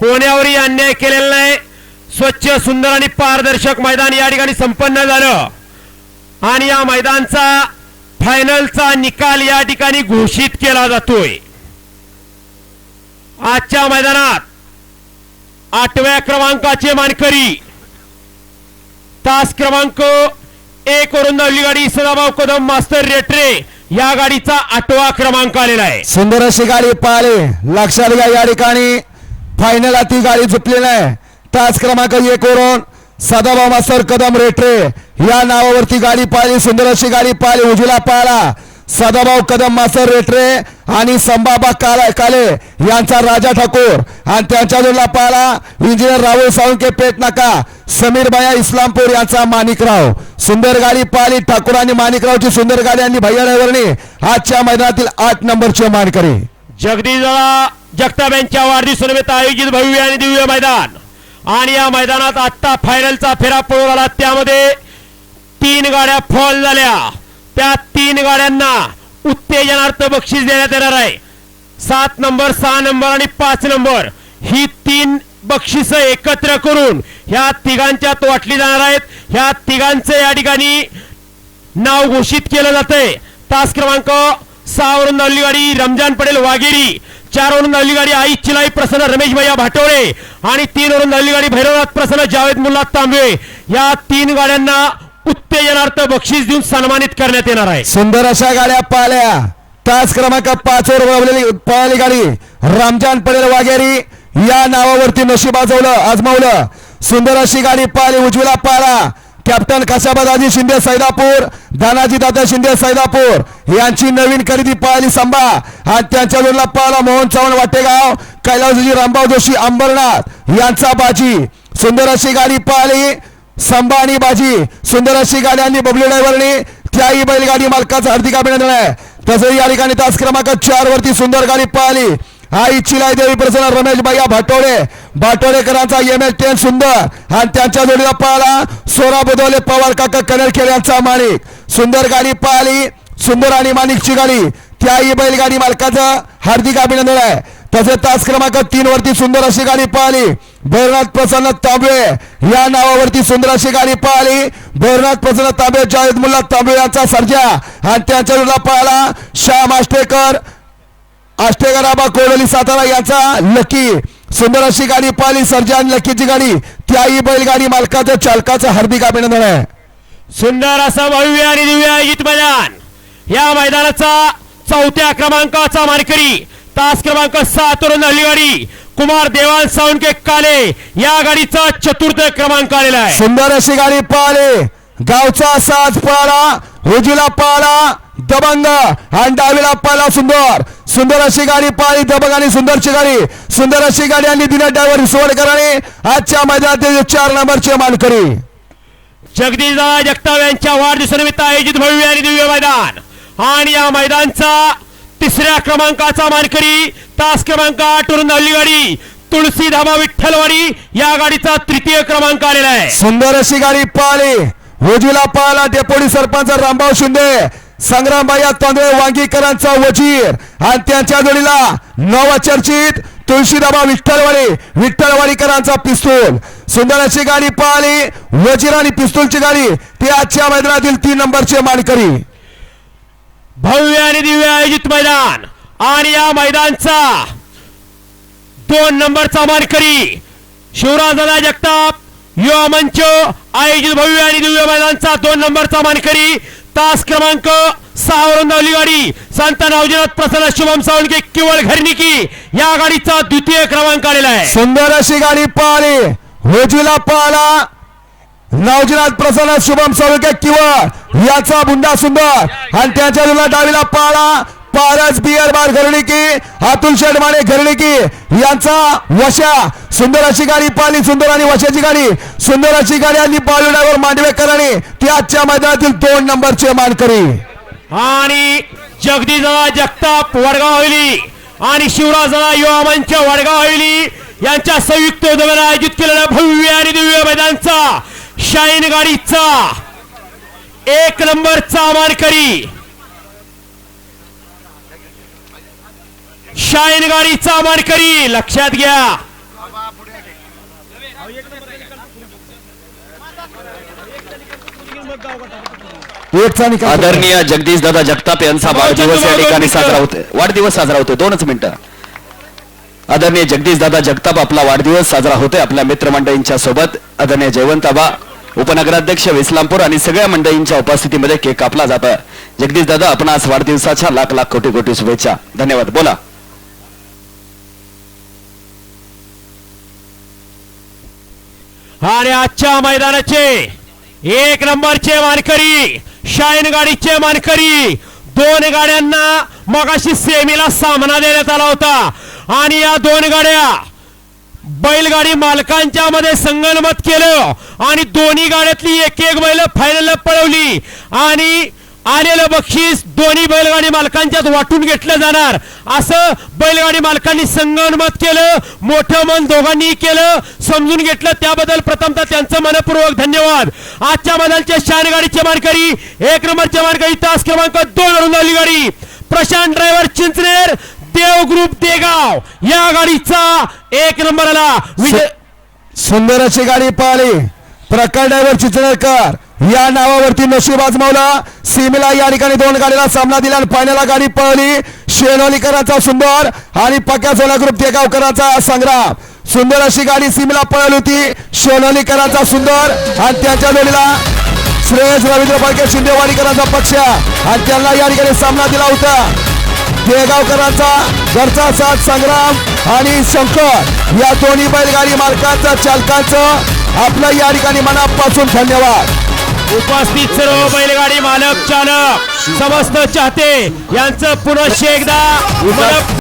कोण्यावरही अन्याय केलेला नाही. स्वच्छ सुंदर आणि पारदर्शक मैदान या ठिकाणी संपन्न झालं. आणि या मैदानचा फायनलचा निकाल या ठिकाणी घोषित केला जातोय. आजच्या मैदानात आठव्या क्रमांकाचे मानकरी तास क्रमांक एक वरून धावली गाडी सदाभाऊ कदम मास्तर रेटरे या गाडीचा आठवा क्रमांक आलेला आहे. सुंदर अशी गाडी पाहिले लक्षात घ्या या ठिकाणी. फायनल ती गाडी झुपली नाही. तास क्रमांक एक वरून सदाभाऊ मास्तर कदम रेटरे या नावावरती गाडी पाहिली सुंदर अशी गाडी पाहिली उजवीला पाहिला. सदाभाऊ कदम मास्तर रेटरे आणि संभाबा काला काले यांचा राजा ठाकूर आणि त्यांच्या जोडला पाहिला. इंजिनियर राहुल साळुंके पेट नाका. समीर बाया इस्लामपूर यांचा माणिकराव. सुंदर गाडी पाहिली ठाकूर आणि माणिकरावची सुंदर गाडी आणि भैया ड्रायव्हरनी आजच्या मैदानातील आठ नंबरचे मानकरी. जगदीश जगताप यांच्या वाढदिवसानिमित्त आयोजित भव्य आणि दिव्य मैदान. आणि या मैदानात आत्ता फायनलचा फेरा पळून आला. त्यामध्ये तीन गाड्या फॉल झाल्या. त्या तीन गाड्यांना उत्तेजनार्थ बक्षीस देण्यात येणार आहे. सात नंबर सहा नंबर आणि पाच नंबर ही तीन बक्षिस एकत्र करून ह्या तिघांच्यात वाटली जाणार आहेत. ह्या तिघांचं या ठिकाणी नाव घोषित केलं जातंय. तास क्रमांक सहावरून धावली गाडी रमजान पटेल वाघेरी. चार वरून धावली गाडी आई चिलाई प्रसन्न रमेश भैया भाटोळे आणि तीन वरून धावली गाडी भैरवनाथ प्रसन्न जावेद मुल्ला तांबे या तीन गाड्यांना उत्तेजनार्थ बक्षीस देऊन सन्मानित करण्यात येणार आहे. सुंदर अशा गाड्या पाहिल्या. तास क्रमांक पाच वर वळवलेली पळाली गाडी. रामजान पडेल वाघेरी. या नावावरती नशीब बाजवलं आजमावलं. सुंदर अशी गाडी पाहिली उजवीला पाहिला. कॅप्टन कशाबादाजी शिंदे सैदापूर धनाजी दादा शिंदे सैदापूर. यांची नवीन खरेदी पाहिली संभा. आणि त्यांच्या जोडला पाहिला मोहन चव्हाण वाटेगाव कैलासजी रामभाव जोशी अंबरनाथ. यांचा बाजी. सुंदर अशी गाडी पाहिली संभा आणि बाजी. सुंदर अशी गाडी आणि बबलू ड्रायव्हरनी. त्याही बैलगाडी मालकाचं हार्दिक अभिनंदन आहे. तसंही या ठिकाणी तास क्रमांक चार वरती सुंदर गाडी पाहिली. हा इच्छिला देवी प्रसन्न रमेश भैया भाटोळे भाटोळेकरांचा एम एल टेन सुंदर. आणि त्यांच्या जोडीला पाहिला सोरा बुधवले पवार काका कनेरखेड यांचा माणिक सुंदर गाडी पाहिली. सुंदर आणि माणिकची गाडी. त्याही बैलगाडी मालकाचं हार्दिक अभिनंदन आहे. तसेच तास क्रमांक तीन वरती सुंदर अशी गाडी पाहिली. भैरनाथ प्रसन्न तांबे. या नावावरती सुंदर अशी गाडी पाहिली. भैरनाथ प्रसन्न तांबे जावेद मुल्ला तांबे यांचा सर्जा. आणि त्यांच्या जोडीला पाहिला श्याम आष्टेकर आष्टेकर आबा कोडोली सातारा यांचा लकी. सुंदर अशी गाडी पाहिली सर्जा आणि लकीची गाडी त्याही बैलगाडी मालकाचं चालकाचं हार्दिक अभिनंदन आहे. सुंदर असं भव्य आणि दिव्य आयोजित मैदान. या मैदानाचा चौथ्या क्रमांकाचा मानकरी तास क्रमांक सात वरून गाडी कुमार देवान सावंके काले. या गाडीचा चतुर्थ क्रमांक आलेला आहे. सुंदर अशी गाडी पाहिली. गावचा साज पाळा. उजवीला पाळा दबंग आणि डावीला पाळा सुंदर. सुंदर अशी गाडी पाळी दबंग आणि सुंदरची गाडी. सुंदर अशी गाडी आणि दिना ड्रायव्हर सोडकरांनी आजच्या मैदानातील चार नंबरचे मानकरी. जगदीश जगताप यांच्या वाढदिवसानिमित्त आयोजित भव्य आणि दिव्य मैदान. आणि या मैदानचा तिसऱ्या क्रमांकाचा मानकरी तास क्रमांक आठ वरून धावली गाडी तुळशी धामा विठ्ठलवाडी या गाडीचा तृतीय क्रमांक आलेला आहे. सुंदर अशी गाडी पाळी वजीला पाहिला डेपोडी सरपंच रामभाऊ शिंदे. संग्रामबाया तांदळे वांगीकरांचा वजीर. आणि त्यांच्या जोडीला नवचर्चित तुळशीदाबा विठ्ठलवाडी विठ्ठलवाडीकरांचा पिस्तूल. सुंदर अशी गाडी पाळली वजीर आणि पिस्तूलची गाडी. ती आजच्या मैदानातील तीन नंबरचे मानकरी. भव्य आणि दिव्य आयोजित मैदान. आणि या मैदानचा दोन नंबरचा मानकरी शिवराजदादा जगताप युवा मंच आयोजित भव्य आणि दिव्य मैदानचा दोन नंबरचा मानकरी तास क्रमांक सहा वरून धावली गाडी. संत नावजीनाथ प्रसन्न शुभम सावंगे केवळ घरनिकी या गाडीचा द्वितीय क्रमांक आलेला आहे. सुंदर अशी गाडी पाळली. उजवीला पाळला. नवजीनाथ प्रसन्न शुभम सळके किवळ. याचा बुंदा सुंदर. आणि त्याच्या डावीला पाळा पारस बियर बार घरणिकी अतुल शेठ माने घरणिकी यांचा वशा सुंदर अशी गाडी पाळली सुंदर आणि वशाची गाडी. सुंदर अशी गाडी आणि पाळवण्यावर मांडवेकरांनी. ती आजच्या मैदानातील दोन नंबरचे मानकरी. आणि जगदीशदादा जगताप वडगाव हवेली. आणि शिवराजदादा युवा मंच वडगाव हवेली. यांच्या संयुक्त उद्योगाने आयोजित केलेल्या भव्य आणि दिव्य मैदानचा शाईन गाडीचा एक नंबरचा मानकरी. शाईन गाडीचा मानकरी लक्षात घ्या. आदरणीय जगदीश दादा जगताप यांचा वाढदिवस या ठिकाणी साजरा होतोय. वाढदिवस साजरा होतोय. दोनच मिनिटं. आदरणीय जगदीश दादा जगताप आपला वाढदिवस साजरा होतोय आपल्या मित्रमंडळींच्या सोबत. आदरणीय जयवंताबा उपनगराध्यक्ष इस्लामपूर आणि सगळ्या मंडळींच्या उपस्थितीमध्ये केक कापला जातोय. जगदीश दादा आपण आज वाढदिवसाच्या लाख लाख कोटी कोटी शुभेच्छा. धन्यवाद. बोला. आणि आजच्या मैदानाचे एक नंबरचे मानकरी शाईन गाडीचे मानकरी दोन गाड्यांना मगाशी सेमीला सामना देण्यात आला होता. आणि या दोन गाड्या बैलगाडी मालकांच्या मध्ये संगणमत केलं आणि दोन्ही गाड्यातली एक एक बैल फायनलला पळवली. आणि आलेलं बक्षीस दोन्ही बैलगाडी मालकांच्यात वाटून घेतलं जाणार. असं बैलगाडी मालकांनी संगनमत केलं मोठं मन दोघांनी केलं समजून घेतलं. त्याबद्दल प्रथमतः त्यांचं मनपूर्वक धन्यवाद. आजच्या मैदानच्या शान गाडीचे मानकरी एक नंबरचे मानकरी तास क्रमांक दोन वरून आली गाडी. Prashant driver Chinchner Dev group Degaon. या गाडीचा एक नंबर आला विजय सुंदर अशी गाडी पाहिली. प्रकाश ड्रायव्हर चिचणेकर या नावावरती नशीब आजमावला. सीमेला या ठिकाणी दोन गाडीला सामना दिला आणि पाण्याला गाडी पळली. शेनोलीकरांचा सुंदर आणि पक्या सोला ग्रुप देगावकरांचा संग्राम. सुंदर अशी गाडी सीमेला पळली होती. शेनोलीकरांचा सुंदर आणि त्यांच्या जोडीला श्रेयस रवींद्र फडके शिंदेवाडीकरांचा पक्ष. आणि त्यांना या ठिकाणी सामना दिला होता. देगावकरांचा घरचा साथ संग्राम आणि शंकर. या दोन्ही बैलगाडी मालकांचा चालकांचं आपलं या ठिकाणी मनापासून धन्यवाद. उपस्थित सर्व बैलगाडी मालक चालक समस्त चाहते यांचं पुनश्च एकदा